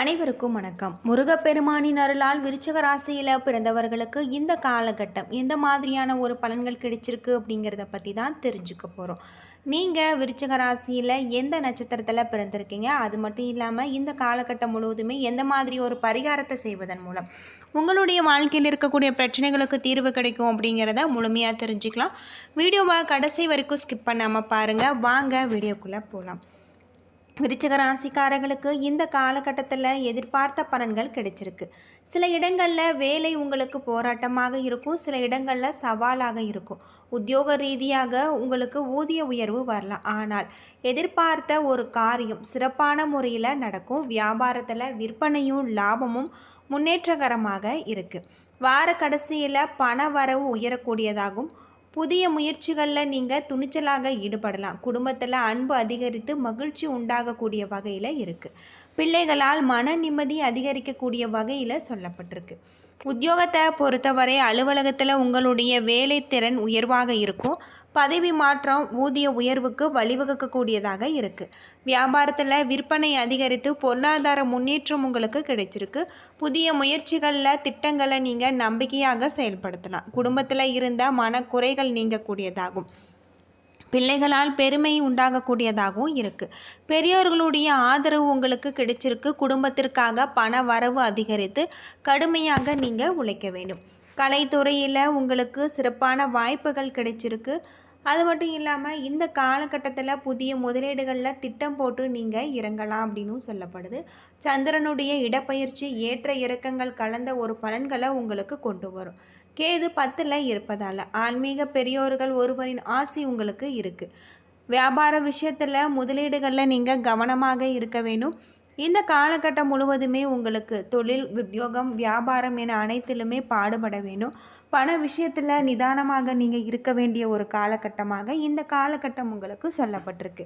அனைவருக்கும் வணக்கம். முருகப்பெருமானின் அருளால் விருச்சக ராசியில் பிறந்தவர்களுக்கு இந்த காலகட்டம் எந்த மாதிரியான ஒரு பலன்கள் கிடைச்சிருக்கு அப்படிங்கிறத பற்றி தான் தெரிஞ்சுக்க போகிறோம் நீங்கள் விருச்சக ராசியில் எந்த நட்சத்திரத்தில் பிறந்திருக்கீங்க? அது மட்டும் இல்லாமல் இந்த காலகட்டம் முழுவதுமே எந்த மாதிரி ஒரு பரிகாரத்தை செய்வதன் மூலம் உங்களுடைய வாழ்க்கையில் இருக்கக்கூடிய பிரச்சனைகளுக்கு தீர்வு கிடைக்கும் அப்படிங்கிறத முழுமையாக தெரிஞ்சுக்கலாம். வீடியோவை கடைசி வரைக்கும் ஸ்கிப் பண்ணாமல் பாருங்கள் வாங்க வீடியோக்குள்ளே போகலாம் விருச்சிக ராசிக்காரர்களுக்கு இந்த காலகட்டத்தில் எதிர்பார்த்த பலன்கள் கிடைச்சிருக்கு. சில இடங்களில் வேலை உங்களுக்கு போராட்டமாக இருக்கும். சில இடங்களில் சவாலாக இருக்கும். உத்தியோக ரீதியாக உங்களுக்கு ஊதிய உயர்வு வரலாம். ஆனால் எதிர்பார்த்த ஒரு காரியம் சிறப்பான முறையில் நடக்கும். வியாபாரத்தில் விற்பனையும் லாபமும் முன்னேற்றகரமாக இருக்குது வார கடைசியில் பண வரவு உயரக்கூடியதாகும். புதிய முயற்சிகளில் நீங்கள் துணிச்சலாக ஈடுபடலாம். குடும்பத்தில் அன்பு அதிகரித்து மகிழ்ச்சி உண்டாகக்கூடிய வகையில் இருக்குது பிள்ளைகளால் மன நிம்மதி அதிகரிக்கக்கூடிய வகையில் சொல்லப்பட்டிருக்கு. உத்தியோகத்தை பொறுத்தவரை அலுவலகத்தில் உங்களுடைய வேலை திறன் உயர்வாக இருக்கும். பதவி மாற்றம் ஊதிய உயர்வுக்கு வழிவகுக்கக்கூடியதாக இருக்குது வியாபாரத்தில் விற்பனை அதிகரித்து பொருளாதார முன்னேற்றம் உங்களுக்கு கிடைச்சிருக்கு. புதிய முயற்சிகளில் திட்டங்களை நீங்கள் நம்பிக்கையாக செயல்படுத்தலாம். குடும்பத்தில் இருந்த மனக்குறைகள் நீங்கக்கூடியதாகும். பிள்ளைகளால் பெருமை உண்டாகக்கூடியதாகவும் இருக்குது பெரியோர்களுடைய ஆதரவு உங்களுக்கு கிடைச்சிருக்கு. குடும்பத்திற்காக பண வரவு அதிகரித்து கடுமையாக நீங்கள் உழைக்க வேண்டும். கலைத்துறையில் உங்களுக்கு சிறப்பான வாய்ப்புகள் கிடைச்சிருக்கு. அது மட்டும் இல்லாமல் இந்த காலகட்டத்தில் புதிய முதலீடுகளில் திட்டம் போட்டு நீங்கள் இறங்கலாம் அப்படின்னும் சொல்லப்படுது. சந்திரனுடைய இடப்பயிற்சி ஏற்ற இறக்கங்கள் கலந்த ஒரு பலன்களை உங்களுக்கு கொண்டு வரும். கேது பத்தில் இருப்பதால் ஆன்மீக பெரியோர்கள் ஒருவரின் ஆசி உங்களுக்கு இருக்குது வியாபார விஷயத்தில் முதலீடுகளில் நீங்கள் கவனமாக இருக்க வேணும் இந்த காலகட்டம் முழுவதுமே உங்களுக்கு தொழில் உத்தியோகம் வியாபாரம் என அனைத்திலுமே பாடுபட வேணும் பண விஷயத்தில் நிதானமாக நீங்கள் இருக்க வேண்டிய ஒரு காலகட்டமாக இந்த காலகட்டம் உங்களுக்கு சொல்லப்பட்டிருக்கு.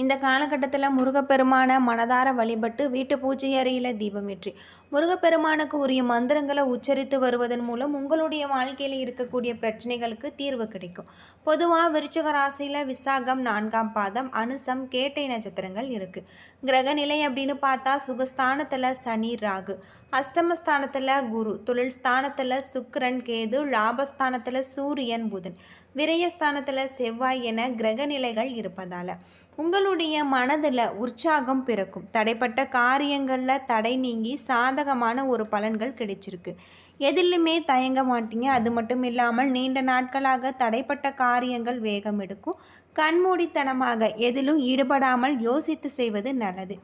இந்த காலகட்டத்தில் முருகப்பெருமான மனதார வழிபட்டு வீட்டு பூஜை அறையில் தீபமேற்றி முருகப்பெருமானுக்கு உரிய மந்திரங்களை உச்சரித்து வருவதன் மூலம் உங்களுடைய வாழ்க்கையில் இருக்கக்கூடிய பிரச்சனைகளுக்கு தீர்வு கிடைக்கும். பொதுவாக விருச்சக ராசியில் விசாகம் நான்காம் பாதம் அனுசம் கேட்டை நட்சத்திரங்கள் இருக்குது கிரகநிலை அப்படின்னு பார்த்தா சுகஸ்தானத்தில் சனி ராகு அஷ்டமஸ்தானத்தில் குரு தொழில் ஸ்தானத்தில் சுக்கரன் கேது லாபஸ்தானத்தில் சூரியன் புதன் விரயஸ்தானத்தில் செவ்வாய் என கிரக நிலைகள் இருப்பதால். உங்களுடைய மனதில் உற்சாகம் பிறக்கும். தடைப்பட்ட காரியங்களில் தடை நீங்கி சாதகமான ஒரு பலன்கள் கிடைச்சிருக்கு. எதிலுமே தயங்க மாட்டீங்க. அது மட்டும் இல்லாமல் நீண்ட நாட்களாக தடைப்பட்ட காரியங்கள் வேகம் எடுக்கும். கண்மூடித்தனமாக எதிலும் ஈடுபடாமல் யோசித்து செய்வது நல்லது.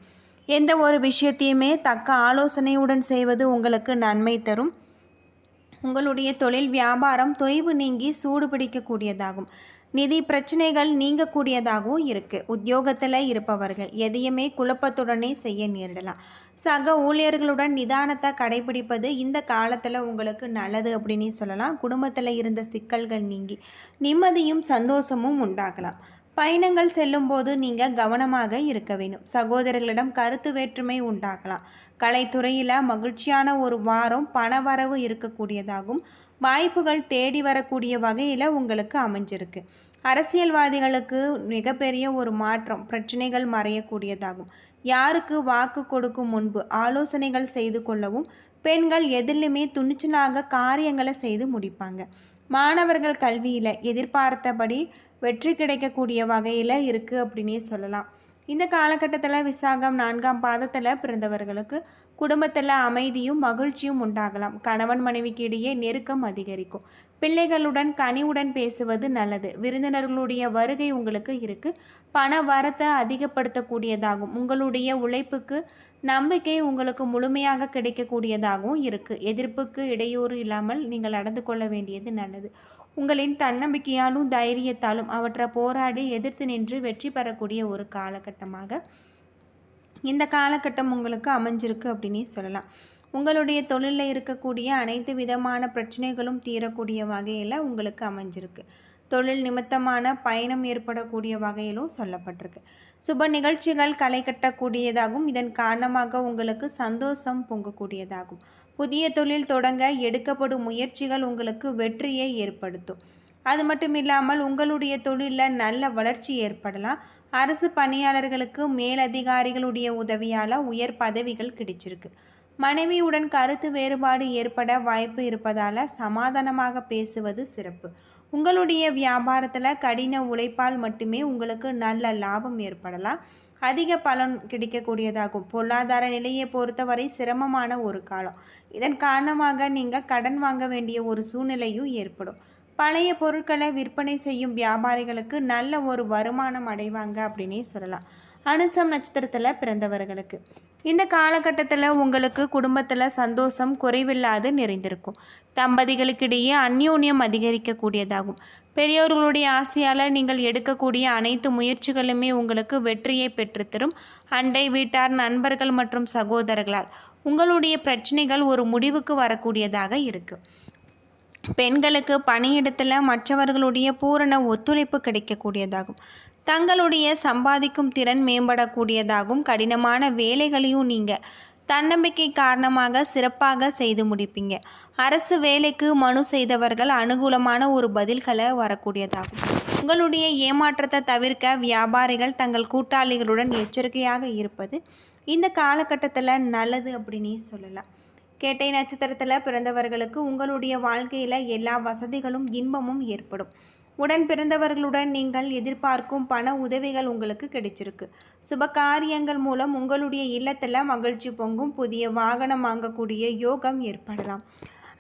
எந்த ஒரு விஷயத்தையுமே தக்க ஆலோசனையுடன் செய்வது உங்களுக்கு நன்மை தரும். உங்களுடைய தொழில் வியாபாரம் தொய்வு நீங்கி சூடு பிடிக்கக்கூடியதாகும். நிதி பிரச்சனைகள் நீங்கக்கூடியதாகவும் இருக்குது உத்தியோகத்தில் இருப்பவர்கள் எதையுமே குழப்பத்துடனே செய்ய நேரிடலாம். சக ஊழியர்களுடன் நிதானத்தை கடைபிடிப்பது இந்த காலத்தில் உங்களுக்கு நல்லது அப்படின்னு சொல்லலாம். குடும்பத்தில் இருந்த சிக்கல்கள் நீங்கி நிம்மதியும் சந்தோஷமும் உண்டாகலாம். பயணங்கள் செல்லும்போது நீங்கள் கவனமாக இருக்க வேண்டும். சகோதரர்களிடம் கருத்து வேற்றுமை உண்டாகலாம். கலைத்துறையில் மகிழ்ச்சியான ஒரு வாரம் பணவரவு இருக்கக்கூடியதாகும். வாய்ப்புகள் தேடி வரக்கூடிய வகையில் உங்களுக்கு அமைஞ்சிருக்கு. அரசியல்வாதிகளுக்கு மிகப்பெரிய ஒரு மாற்றம் பிரச்சனைகள் மறையக்கூடியதாகும். யாருக்கு வாக்கு கொடுக்கும் முன்பு ஆலோசனைகள் செய்து கொள்ளவும் பெண்கள் எதிலுமே துணிச்சலாக காரியங்களை செய்து முடிப்பாங்க. மாணவர்கள் கல்வியில் எதிர்பார்த்தபடி வெற்றி கிடைக்கக்கூடிய வகையில் இருக்குது அப்படின்னே சொல்லலாம். இந்த காலகட்டத்தில் விசாகம் நான்காம் பாதத்தில் பிறந்தவர்களுக்கு குடும்பத்தில் அமைதியும் மகிழ்ச்சியும் உண்டாகலாம். கணவன் மனைவிக்கு இடையே நெருக்கம் அதிகரிக்கும். பிள்ளைகளுடன் கனிவுடன் பேசுவது நல்லது. விருந்தினர்களுடைய வருகை உங்களுக்கு இருக்குது பண வரத்தை அதிகப்படுத்தக்கூடியதாகும். உங்களுடைய உழைப்புக்கு நம்பிக்கை உங்களுக்கு முழுமையாக கிடைக்கக்கூடியதாகவும் இருக்குது எதிர்ப்புக்கு இடையூறு இல்லாமல் நீங்கள் நடந்து கொள்ள வேண்டியது நல்லது. உங்களின் தன்னம்பிக்கையாலும் தைரியத்தாலும் அவற்றை போராடி எதிர்த்து நின்று வெற்றி பெறக்கூடிய ஒரு காலகட்டமாக இந்த காலகட்டம் உங்களுக்கு அமைஞ்சிருக்கு அப்படின்னே சொல்லலாம். உங்களுடைய தொழிலில் இருக்கக்கூடிய அனைத்து விதமான பிரச்சனைகளும் தீரக்கூடிய வகையில் உங்களுக்கு அமைஞ்சிருக்கு. தொழில் நிமித்தமான பயணம் ஏற்படக்கூடிய வகையிலும் சொல்லப்பட்டிருக்கு. சுப நிகழ்ச்சிகள் களை கட்டக்கூடியதாகும் இதன் காரணமாக உங்களுக்கு சந்தோஷம் பொங்கக்கூடியதாகும். புதிய தொழில் தொடங்க எடுக்கப்படும் முயற்சிகள் உங்களுக்கு வெற்றியை ஏற்படுத்தும். அது மட்டும் இல்லாமல் உங்களுடைய தொழிலில் நல்ல வளர்ச்சி ஏற்படலாம். அரசு பணியாளர்களுக்கு மேலதிகாரிகளுடைய உதவியால் உயர் பதவிகள் கிடைச்சிருக்கு. மனைவியுடன் கருத்து வேறுபாடு ஏற்பட வாய்ப்பு இருப்பதால் சமாதானமாக பேசுவது சிறப்பு. உங்களுடைய வியாபாரத்தில் கடின உழைப்பால் மட்டுமே உங்களுக்கு நல்ல லாபம் ஏற்படலாம். அதிக பலன் கிடைக்கக்கூடியதாகும். பொருளாதார நிலையை பொறுத்தவரை சிரமமான ஒரு காலம். இதன் காரணமாக நீங்கள் கடன் வாங்க வேண்டிய ஒரு சூழ்நிலையும் ஏற்படும். பழைய பொருட்களை விற்பனை செய்யும் வியாபாரிகளுக்கு நல்ல ஒரு வருமானம் அடைவாங்க அப்படின்னே சொல்லலாம். அனுசம் நட்சத்திரத்தில் பிறந்தவர்களுக்கு. இந்த காலகட்டத்தில் உங்களுக்கு குடும்பத்தில் சந்தோஷம் குறைவில்லாது நிறைந்திருக்கும். தம்பதிகளுக்கிடையே அந்யோன்யம் அதிகரிக்கக்கூடியதாகும். பெரியோர்களுடைய ஆசையால் நீங்கள் எடுக்கக்கூடிய அனைத்து முயற்சிகளுமே உங்களுக்கு வெற்றியை பெற்றுத்தரும். அண்டை வீட்டார் நண்பர்கள் மற்றும் சகோதரர்களால் உங்களுடைய பிரச்சனைகள் ஒரு முடிவுக்கு வரக்கூடியதாக இருக்குது பெண்களுக்கு பணியிடத்தில் மற்றவர்களுடைய பூரண ஒத்துழைப்பு கிடைக்கக்கூடியதாகும். தங்களுடைய சம்பாதிக்கும் திறன் மேம்படக்கூடியதாகும் கடினமான வேலைகளையும் நீங்கள் தன்னம்பிக்கை காரணமாக சிறப்பாக செய்து முடிப்பீங்க. அரசு வேலைக்கு மனு செய்தவர்கள் அனுகூலமான ஒரு பதில்களை வரக்கூடியதாகும். உங்களுடைய ஏமாற்றத்தை தவிர்க்க வியாபாரிகள் தங்கள் கூட்டாளிகளுடன் எச்சரிக்கையாக இருப்பது இந்த காலகட்டத்தில் நல்லது அப்படின்னே சொல்லலாம். கேட்டை நட்சத்திரத்தில் பிறந்தவர்களுக்கு உங்களுடைய வாழ்க்கையில் எல்லா வசதிகளும் இன்பமும் ஏற்படும். உடன் பிறந்தவர்களுடன் நீங்கள் எதிர்பார்க்கும் பண உதவிகள் உங்களுக்கு கிடைச்சிருக்கு. சுப காரியங்கள் மூலம் உங்களுடைய இல்லத்தில் மகிழ்ச்சி பொங்கும். புதிய வாகனம் வாங்கக்கூடிய யோகம் ஏற்படலாம்.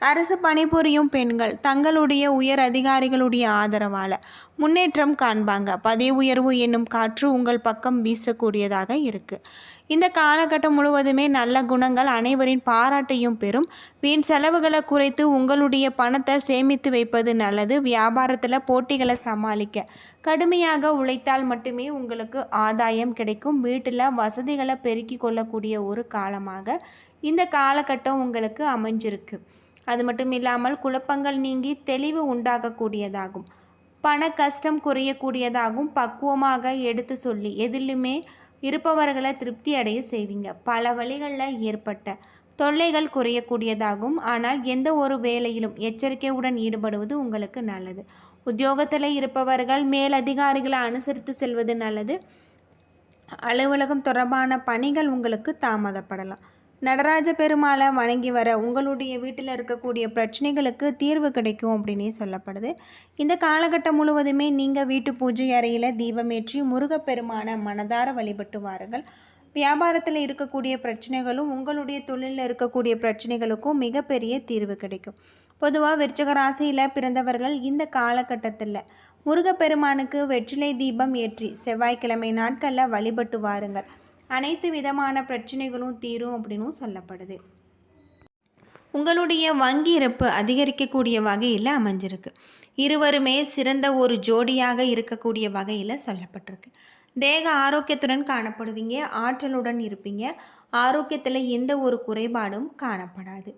அரசு பணிபுரியும் பெண்கள் தங்களுடைய உயர் அதிகாரிகளுடைய ஆதரவால் முன்னேற்றம் காண்பாங்க. பதவி உயர்வு என்னும் காற்று உங்கள் பக்கம் வீசக்கூடியதாக இருக்குது இந்த காலகட்டம் முழுவதுமே நல்ல குணங்கள் அனைவரின் பாராட்டையும் பெறும். வீண் செலவுகளை குறைத்து உங்களுடைய பணத்தை சேமித்து வைப்பது நல்லது. வியாபாரத்தில் போட்டிகளை சமாளிக்க கடுமையாக உழைத்தால் மட்டுமே உங்களுக்கு ஆதாயம் கிடைக்கும். வீட்டில் வசதிகளை பெருக்கி கொள்ளக்கூடிய ஒரு காலமாக இந்த காலகட்டம் உங்களுக்கு அமைஞ்சிருக்கு. அது மட்டும் இல்லாமல் குழப்பங்கள் நீங்கி தெளிவு உண்டாகக்கூடியதாகும். பண கஷ்டம் குறையக்கூடியதாகும். பக்குவமாக எடுத்து சொல்லி எதிலுமே இருப்பவர்களை திருப்தி அடைய செய்வீங்க. பல வழிகளில் ஏற்பட்ட தொல்லைகள் குறையக்கூடியதாகும். ஆனால் எந்த ஒரு வேலையிலும் எச்சரிக்கையுடன் ஈடுபடுவது உங்களுக்கு நல்லது. உத்தியோகத்தில் இருப்பவர்கள் மேலதிகாரிகளை அனுசரித்து செல்வது நல்லது. அலுவலகம் தொடர்பான பணிகள் உங்களுக்கு தாமதப்படலாம். நடராஜ பெருமாளை வணங்கி வர உங்களுடைய வீட்டில் இருக்கக்கூடிய பிரச்சனைகளுக்கு தீர்வு கிடைக்கும் அப்படின்னே சொல்லப்படுது. இந்த காலகட்டம் முழுவதுமே நீங்கள் வீட்டு பூஜை அறையில் தீபமேற்றி முருகப்பெருமானை மனதார வழிபட்டு வாருங்கள். வியாபாரத்தில் இருக்கக்கூடிய பிரச்சனைகளும் உங்களுடைய தொழிலில் இருக்கக்கூடிய பிரச்சனைகளுக்கும் மிகப்பெரிய தீர்வு கிடைக்கும். பொதுவாக விருச்சக ராசியில் பிறந்தவர்கள் இந்த காலகட்டத்தில் முருகப்பெருமானுக்கு வெற்றிலை தீபம் ஏற்றி செவ்வாய்க்கிழமை நாட்களில் வழிபட்டு வாருங்கள். அனைத்து விதமான பிரச்சனைகளும் தீரும் அப்படின்னும் சொல்லப்படுது. உங்களுடைய வங்கி இருப்பு அதிகரிக்கக்கூடிய வகையில் அமைஞ்சிருக்கு. இருவருமே சிறந்த ஒரு ஜோடியாக இருக்கக்கூடிய வகையில் சொல்லப்பட்டிருக்கு. தேக ஆரோக்கியத்துடன் காணப்படுவீங்க ஆற்றலுடன் இருப்பீங்க. ஆரோக்கியத்தில் எந்த ஒரு குறைபாடும் காணப்படாது.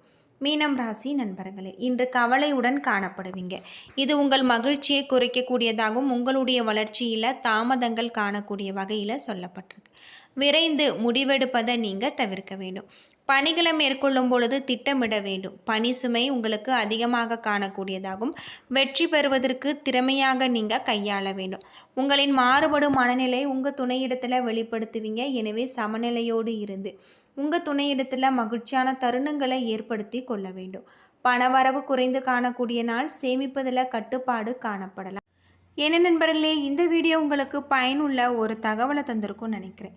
மீனம் ராசி நண்பர்களே இன்று கவலையுடன் காணப்படுவீங்க. இது உங்கள் மகிழ்ச்சியை குறைக்கக்கூடியதாகவும் உங்களுடைய வளர்ச்சியில் தாமதங்கள் காணக்கூடிய வகையில் சொல்லப்பட்டிருக்கு. விரைந்து முடிவெடுப்பதை நீங்கள் தவிர்க்க வேண்டும். பணிகளை மேற்கொள்ளும் பொழுது திட்டமிட வேண்டும். பணி சுமை உங்களுக்கு அதிகமாக காணக்கூடியதாகும். வெற்றி பெறுவதற்கு திறமையாக நீங்கள் கையாள வேண்டும். உங்களின் மாறுபடும் மனநிலை உங்கள் துணையிடத்தில் வெளிப்படுத்துவீங்க. எனவே சமநிலையோடு இருந்து உங்கள் துணையிடத்தில் மகிழ்ச்சியான தருணங்களை ஏற்படுத்தி கொள்ள வேண்டும். பணவரவு குறைந்து காணக்கூடிய நாள் சேமிப்பதில் கட்டுப்பாடு காணப்படலாம். என்ன நண்பர்களே இந்த வீடியோ உங்களுக்கு பயனுள்ள ஒரு தகவலை தந்திருக்கும்னு நினைக்கிறேன்.